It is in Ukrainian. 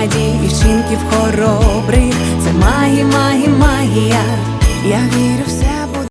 мрій, надій і вчинків хоробрих. Це магія, магія, магія. Я вірю, все